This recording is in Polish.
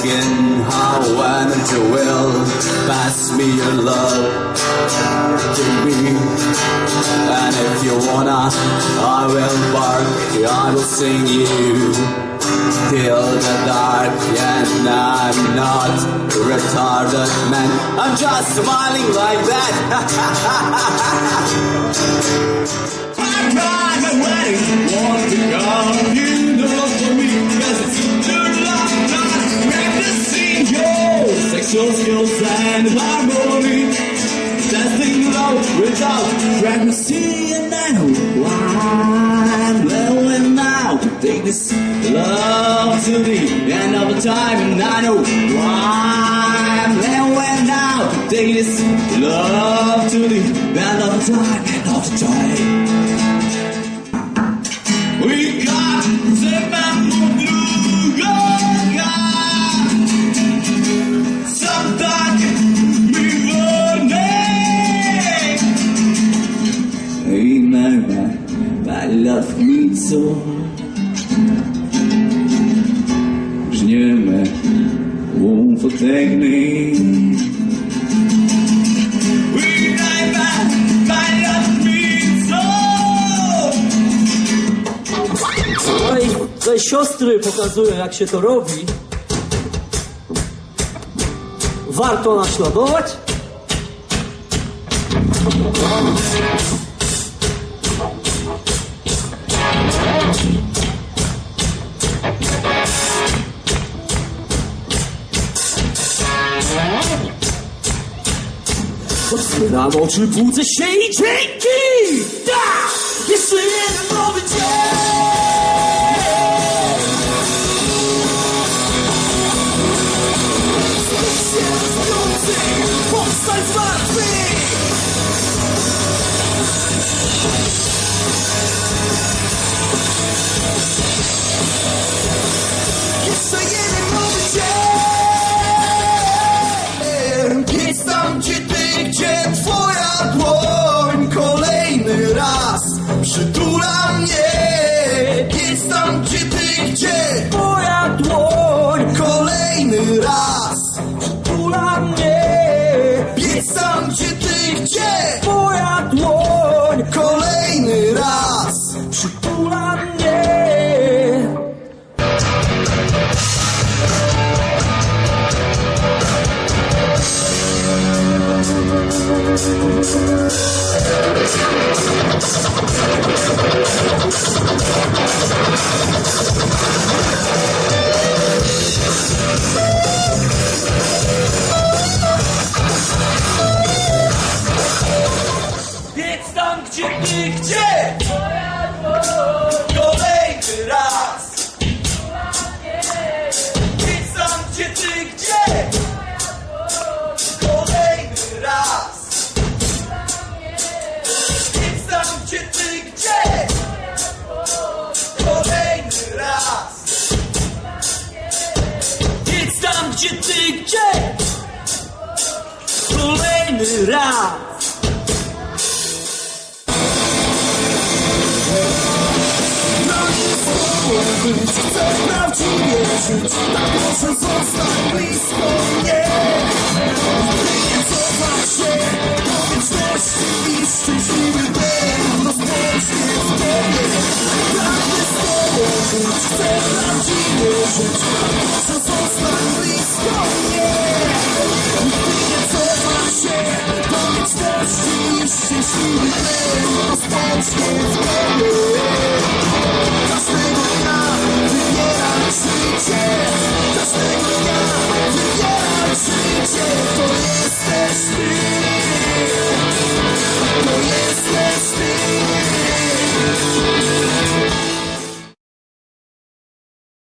my skin how energy will pass me your love to me. And if you wanna, I will bark, I will sing you till the dark. And I'm not retarded, man. I'm just smiling like that. I'm trying to harmony. Testing low without pregnancy, and I know why I'm blowing now take this love to the end of the time, and I know why I'm blowing now take this love to the end of the time, end of the time. I love me so Tutaj, tutaj siostry pokazują, jak się to robi. Warto naśladować. 我是那老吃不再谁的酒鬼也是那个莫。Przytula mnie Jest tam, gdzie ty, gdzie Moja dłoń Kolejny raz przytula mnie! Jest tam, gdzie ty, gdzie Moja dłoń Kolejny raz przytula mnie! Więc tam, gdzie ty, gdzie? Kolejny raz. Kolejny raz! Chcę prawdziwie żyć Tak może zostań blisko mnie cofam się Do wieczności i szczęśliwy będę Rozpocznie w tobie Pragnę z tobą być Chcę prawdziwie żyć Tak może zostań Thank you.